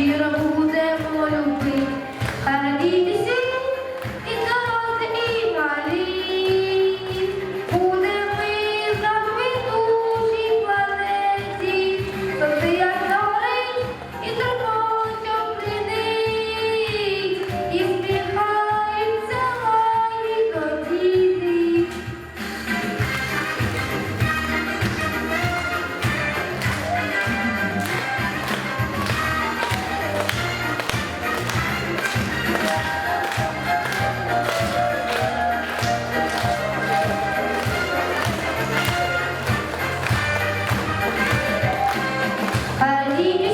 щира буде волю. Singing